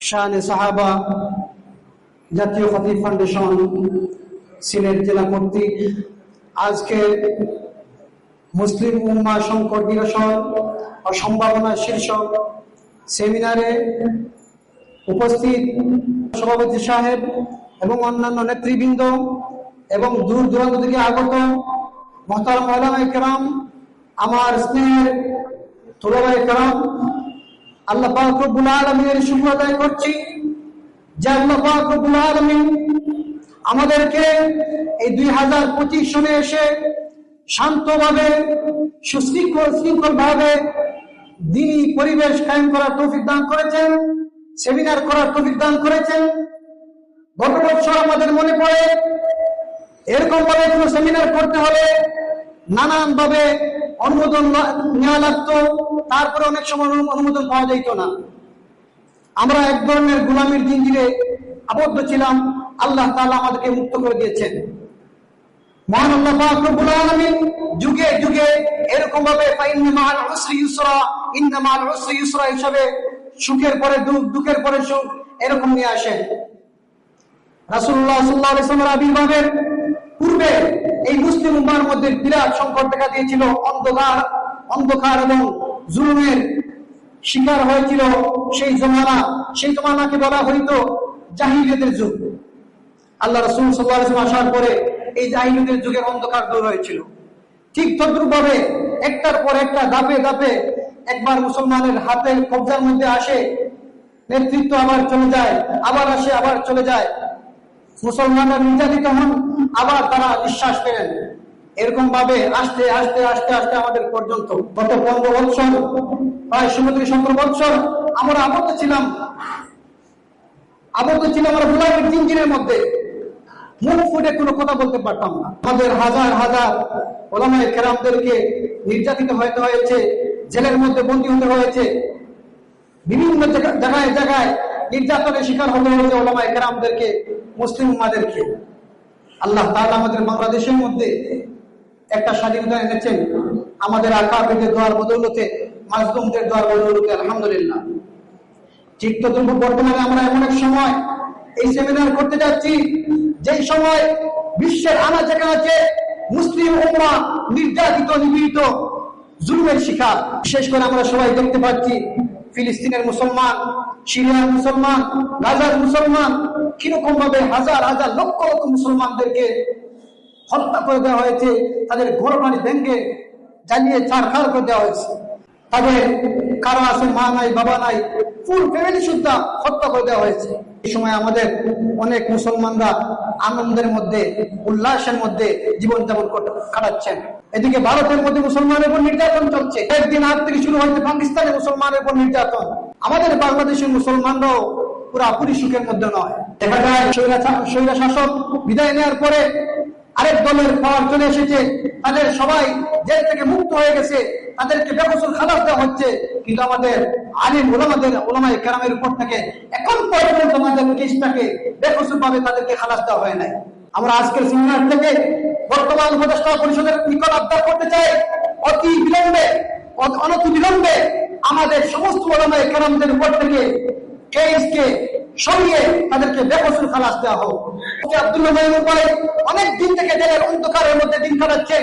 শাহানে সাহাবা, জাতীয় খতিব ফাউন্ডেশন, সিলেট জেলা কর্তৃক আজকে মুসলিম উম্মা সংকট নিরসন ও সম্ভাবনা শীর্ষক সেমিনারে উপস্থিত সভাপতি সাহেব এবং অন্যান্য নেতৃবৃন্দ এবং দূর দূরান্ত থেকে আগত মহতার মৌলানা কেরাম, আমার স্নেহের তুলবাই কেরাম আল্লাহ পাক রব্বুল আলামিনের আদায় করছি যে আল্লাহ পাক রব্বুল আলামিন আমাদেরকে এই দুই হাজার পঁচিশ সনে এসে শান্তভাবে, সুশৃঙ্খল শৃঙ্খল ভাবে দিনী পরিবেশ কায়েম করার তৌফিক দান করেছেন, সেমিনার করার তৌফিক দান করেছেন। গত বছর আমাদের মনে পড়ে এরকম ভাবে কোনো সেমিনার করতে হলে নানান ভাবে অনুমোদন নেওয়া লাগতো, তারপরে অনেক সময় অনুমোদন পাওয়া যেত না। আমরা এক ধরনের গোলামির জিঞ্জিরে আবদ্ধ ছিলাম, আল্লাহ তাআলা আমাদেরকে মুক্ত করে দিয়েছেন। মহান আল্লাহ রব্বুল আলামিন যুগে যুগে এরকম ভাবে উসরি ইউসরা ইন্না উসরি ইউসরা হিসাবে সুখের পরে দুঃখ, দুঃখের পরে সুখ এরকম নিয়ে আসেন। রাসূলুল্লাহ সাল্লাল্লাহু আলাইহি ওয়াসাল্লামের আবির্ভাবের পূর্বে এই মুসলিম উম্মার মধ্যে বিরাট সংকট দেখা দিয়েছিল, অন্ধকার অন্ধকার এবং জুলুমের শিকার হয়েছিল সেই জমানা। সেই জমানাকে বলা হইতো জাহিলিয়াতের যুগ। আল্লাহ রসুল সাল্লাহ আসার পরে এই জাহিলিয়াতের যুগের অন্ধকার দূর হয়েছিল। ঠিক তদ্রুপ ভাবে একটার পর একটা দাপে দাপে একবার মুসলমানের হাতের কবজার মধ্যে আসে, নেতৃত্ব আবার চলে যায়, আবার আসে, আবার চলে যায়। মুসলমানরা নির্যাতিত হন, আবার তারা নিঃশ্বাস পেলেন এরকম ভাবে আস্তে আস্তে আস্তে আস্তে আমাদের পর্যন্ত, গত পনেরো বৎসর প্রায় ষোলো থেকে সতেরো বৎসর আমরা আবদ্ধ ছিলাম। আবদ্ধ ছিলাম আমরা গোলামের জিঞ্জিনের মধ্যে। মুখ ফুটে কোনো কথা বলতে পারতাম না। আমাদের হাজার হাজার ওলামায় কেরামদেরকে নির্যাতিত হতে হয়েছে, জেলের মধ্যে বন্দী হতে হয়েছে। বিভিন্ন জায়গায় জায়গায় নির্যাতনের শিকার হতে হয়েছে ওলামায় কেরামদেরকে, মুসলিম উম্মাদেরকে আল্লাহ তাআলা আমাদের বাংলাদেশের মধ্যে একটা স্বাধীনতা এনেছেন। আমাদের আকাবেদের দোয়ার বদৌলতে, মাজলুমদের দোয়ার বদৌলতে, আলহামদুলিল্লাহ। ঠিক তদ্রুপ বর্তমানে আমরা এমন এক সময় এই সেমিনার করতে যাচ্ছি, যেই সময় বিশ্বের আনাচে কানাচে মুসলিম উম্মা নির্যাতিত, নিপীড়িত, জুলুমের শিকার। বিশেষ করে আমরা সবাই দেখতে পাচ্ছি ফিলিস্তিনের মুসলমান, সিরিয়ার মুসলমান, গাজার মুসলমান, কীরকম ভাবে হাজার হাজার লক্ষ লক্ষ মুসলমানদেরকে হত্যা করে দেওয়া হয়েছে, তাদের ঘোরবাড়ি ভেঙ্গে জ্বালিয়ে চারখার করে দেওয়া হয়েছে। তাদের কারও আছে মা নাই, বাবা নাই, ফুল ফ্যামিলি সুদ্ধা হত্যা করে দেওয়া হয়েছে। এই সময় আমাদের অনেক মুসলমানরা আনন্দের মধ্যে, উল্লাসের মধ্যে জীবন যাপন কাটাচ্ছেন। এদিকে ভারতের মধ্যে মুসলমানের উপর নির্যাতন চলছে। একদিন আগ থেকে শুরু হয়েছে পাকিস্তানের মুসলমানের উপর নির্যাতন। আমাদের বাংলাদেশের মুসলমানরাও পুরাপুরি সুখের মধ্যে নয়। দেখা যায় স্বৈরা শাসক বিদায় নেওয়ার পরে আরেক দলের পাওয়ার চলে এসেছে। তাদের সবাই জেল থেকে মুক্ত হয়ে গেছে। তাদেরকে বেকসুর খালাস দেওয়া হচ্ছে। কিন্তু আমাদের আলিম ওলামাদের ওলামাই কেরামের উপর থেকে এখন পর্যন্ত আমাদের কেসটাকে বেকসুর ভাবে তাদেরকে খালাস দেওয়া হয় নাই। আমরা আজকের সেমিনার থেকে বর্তমান উপদেষ্টা পরিষদের নিকট আবদার করতে চাই, অতি বিলম্বে অনতি বিলম্বে আমাদের সমস্ত ওলামাই কেরামদের উপর থেকে কেসকে সরিয়ে তাদেরকে বেকসুর খালাস দেওয়া হোক। অনেক দিন থেকে জেলের অন্ধকারের মধ্যে দিন কাটাচ্ছেন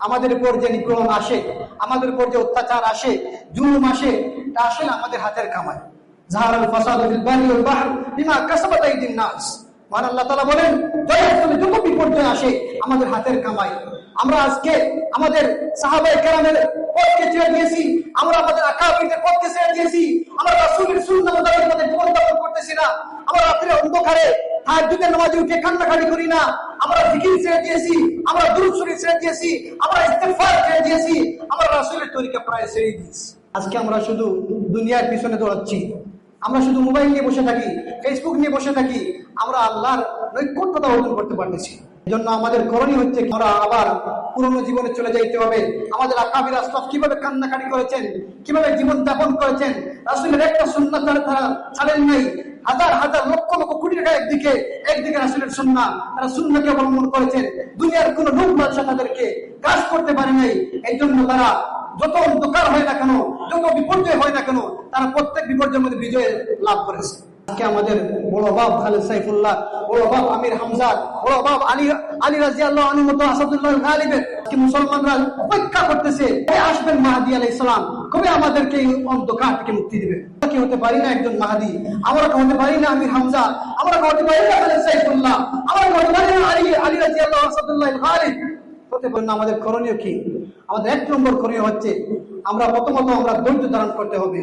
আমাদের উপর যে নিগ্রহণ আসে, আমাদের উপর যে অত্যাচার আসে, জুলুম আসে, তা কামায়। আসে আমাদের হাতের আমরা আজকে আমাদের আমরা করতেছি না। আমরা রাত্রে অন্ধকারে তাহাজ্জুদের নামাজে উঠে কান্নাকাটি করি না। আমরা আমরা প্রায় দিয়েছি। আজকে আমরা শুধু দুনিয়ার পিছনে দৌড়াচ্ছি। আমরা শুধু মোবাইল নিয়ে বসে থাকি ফেসবুক নিয়ে বসে থাকি, আমরা আল্লাহর নৈকট্যতা অর্জন করতে পারতেছি। না। এজন্য আমাদের করণীয় হচ্ছে আমরা আবার পুরনো জীবনে চলে যাইতে হবে। আমাদের আকাবির আসলাফ কীভাবে কান্নাকাটি করেছেন, কীভাবে জীবন যাপন করেছেন, রাসুলের একটা সুন্নাত তারা তারা ছাড়েন নাই। হাজার হাজার, লক্ষ লক্ষ কোটি টাকা একদিকে একদিকে রাসুলের সুন্না তারা সুন্নাকে অবলম্বন করেছেন। দুনিয়ার কোন লোক ব্যবসা তাদেরকে কাজ করতে পারে নাই। এই জন্য তারা যত অন্ধকার হয় না কেন, যত বিপর্যয় হয় না কেন, তারা প্রত্যেক বিপর্যয়ের মধ্যে বিজয় লাভ করেছে। আজকে আমাদের বড় বাপ খালেদ সাইফুল্লাহ, বড় বাপ আমির হামজা, বড় বাপ আলী আলী রাজি আল্লাহ আলী মতো আসাদুল্লাহ গালিবের মুসলমানরা অপেক্ষা করতেছে আসবেন মাহাদি আলাই ইসলাম কবে আমাদেরকে এই অন্ধকার থেকে মুক্তি দিবে? কি হতে পারি না একজন মাহাদি? আমরা কি হতে পারি না আমির হামজা? আমরা কি হতে পারি না খালেদ সাইফুল্লাহ? আমরা কি হতে পারি না আলী আলী রাজি আল্লাহ আসাদুল্লাহ গালিব হতে পারে না, আমাদের করণীয় কি? আমাদের এক নম্বর করণীয় হচ্ছে, আমরা প্রথমত আমরা ধৈর্য ধারণ করতে হবে।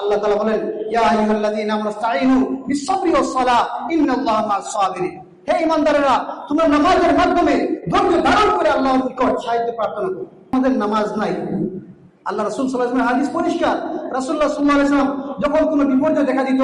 আল্লাহ তাআলা বলেন, ইয়া আইয়ুহাল্লাযীনা আমানুস্তাঈনু বিস-সাবরি ওয়াস-সালাহ, ইন্নাল্লাহা মা'আস-সাবিরিন। হে ঈমানদারেরা, তোমরা নামাজের মাধ্যমে ধৈর্য ধারণ করে আল্লাহর নিকট সাহায্য প্রার্থনা করো। আমাদের নামাজ নাই। আল্লাহ রাসূল সাল্লাল্লাহু আলাইহি হাদিস পরিষ্কার। রাসূলুল্লাহ সাল্লাল্লাহু আলাইহি যখন কোনো বিপর্যয় দেখা দিত,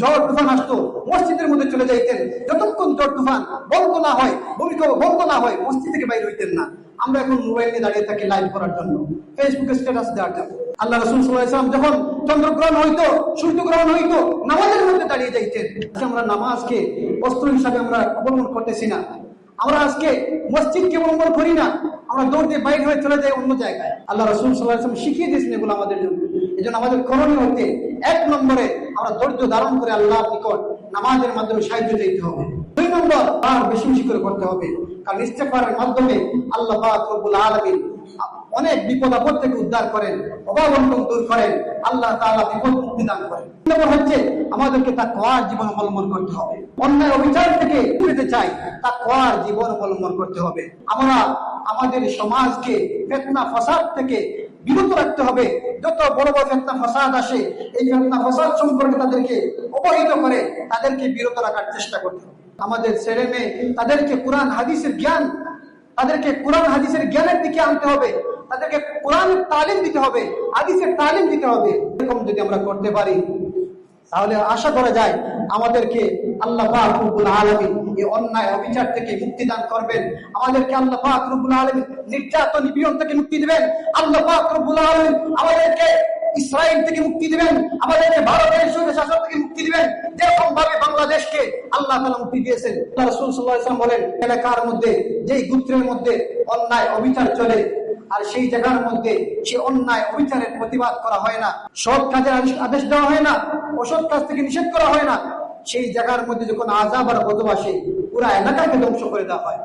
ঝড় তুফান আসতো, মসজিদের মধ্যে চলে যাইতেন। যতক্ষণ ঝড় তুফান বন্ধ না হয়, ভূমিকম্প বন্ধ না হয়, মসজিদ থেকে বাইরে হইতেন না। আমরা এখন মোবাইল নিয়ে দাঁড়িয়ে থাকি লাইভ করার জন্য। ফেসবুকে স্ট্যাটাস দেওয়ার জন্য। আল্লাহ রসুল সাল্লাম যখন চন্দ্রগ্রহণ হইতো, সূর্যগ্রহণ হইতো, নামাজের মধ্যে দাঁড়িয়ে যাইতেন। আমরা নামাজকে অস্ত্র হিসাবে আমরা অবলম্বন করতেছি না। আমরা আজকে মসজিদকে অবলম্বন করি না। আমরা দৌড় দিয়ে বাইরে হয়ে চলে যাই অন্য জায়গায়। আল্লাহ রসুল সাল্লাহ শিখিয়ে দিয়েছেন এগুলো আমাদের জন্য। এই জন্য আমাদের করণীয় হচ্ছে এক নম্বরে আমরা ধৈর্য ধারণ করে আল্লাহর নিকট নামাজের মাধ্যমে সাহায্য চাইতে হবে। দুই নম্বর, আর বেশি বেশি করে করতে হবে। কারণ ইস্তেফারের মাধ্যমে আল্লাহ রব্বুল আলামিন অনেক বিপদ আপদ থেকে উদ্ধার করেন, অভাব অনটন দূর করেন, আল্লাহ তাআলা বিপদ মুক্তি দান করেন। নম্বর হচ্ছে আমাদেরকে তা কোয়ার জীবন অবলম্বন করতে হবে। অন্যায় অবিচার থেকে ফিরতে চাই তা কোয়ার জীবন অবলম্বন করতে হবে। আমরা আমাদের সমাজকে ফেতনা, ফাসাদ থেকে বিরত রাখতে হবে। যত বড় বড় ফেতনা, ফাসাদ আসে, এই ফেতনা, ফাসাদ সম্পর্কে তাদেরকে অবহিত করে তাদেরকে বিরত রাখার চেষ্টা করতে হবে। আমাদের ছেলে মেয়ে, তাদেরকে কোরআন, হাদিসের জ্ঞান, তাদেরকে কোরআন, হাদিসের জ্ঞানের দিকে আনতে হবে। তাদেরকে কোরআনের তালিম দিতে হবে, হাদিসের তালিম দিতে হবে। এরকম যদি আমরা করতে পারি, তাহলে আশা করা যায় আমাদেরকে আল্লাহ পাক রব্বুল আলামিন এই অন্যায় অবিচার থেকে মুক্তি দান করবেন। আমাদেরকে আল্লাহ পাক রব্বুল আলামিন নির্যাতন নিপীড়ন থেকে মুক্তি দিবেন। আল্লাহ পাক রব্বুল আলামিন আমাদেরকে ইসরায়েল থেকে মুক্তি দিবেন। আমাদেরকে ভারতের সঙ্গে শাসন থেকে মুক্তি দিবেন। যেরকম ভাবে বাংলাদেশকে আল্লাহ তাআলা মুক্তি দিয়েছেন। রাসূল ওয়াসাল্লাম বলেন, এলাকার মধ্যে যেই গোত্রের মধ্যে অন্যায় অবিচার চলে, আর সেই জায়গার মধ্যে সে অন্যায় অবিচারের প্রতিবাদ করা হয় না। সৎ কাজের আদেশ- আদেশ দেওয়া হয় না। অসৎ কাজ থেকে নিষেধ করা হয় না। সেই জায়গার মধ্যে যখন আজাব আর বদমাসে পুরা এলাকাকে ধ্বংস করে দেওয়া হয়।